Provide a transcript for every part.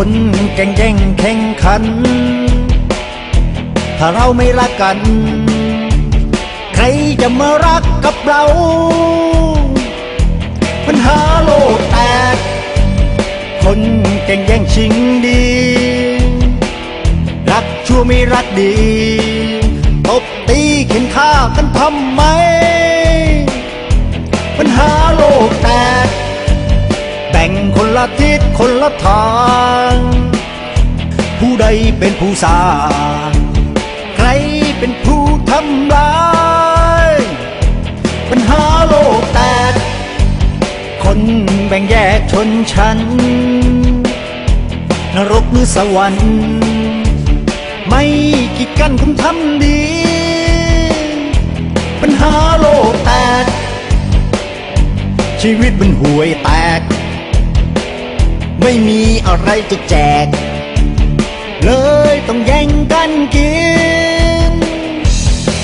คนแก่งแย่งแข่งขัน ถ้าเราไม่รักกัน ใครจะมารักกับเรา ปัญหาโลกแตก คนแก่งแย่งชิงดี รักชั่วไม่รักดี ตบตีเข็นฆ่ากันทำไม แบ่งคนละทิศคนละทาง ผู้ใดเป็นผู้สร้าง ใครเป็นผู้ทำลาย ปัญหาโลกแตก คนแบ่งแยกชนชั้น นรกหรือสวรรค์ ไม่กีดกันคุณทำดี ปัญหาโลกแตกชีวิตมันห่วยแตก ไม่มีอะไรจะแจก เลยต้องแย่งกันกิน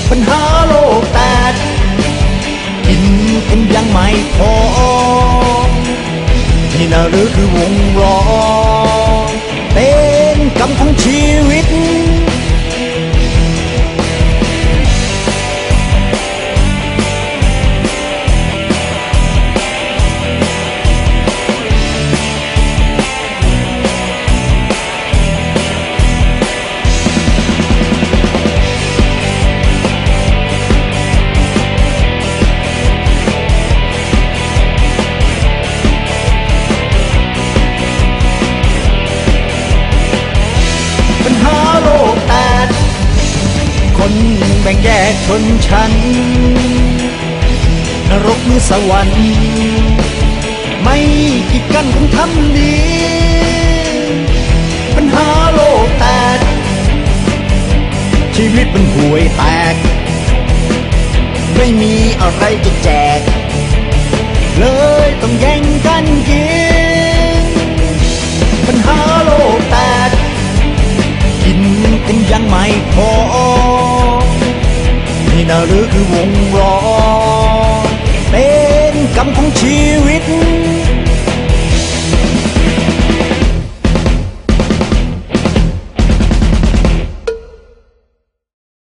ปัญหาโลกแตกกินกันยังไม่พอนี่นะหรือคือวงล้อ นแบ่งแยกชนชั้นนรกหรือสวรรค์ ไม่กีดกันคุณทำดี ปัญหาโลกแตก ชีวิตมันห่วยแตก ไม่มีอะไรจะแจก เลยต้องแย่งกันกิน ปัญหาโลกแตก กินกันยังไม่พอ นี่นะหรือคือวงล้อ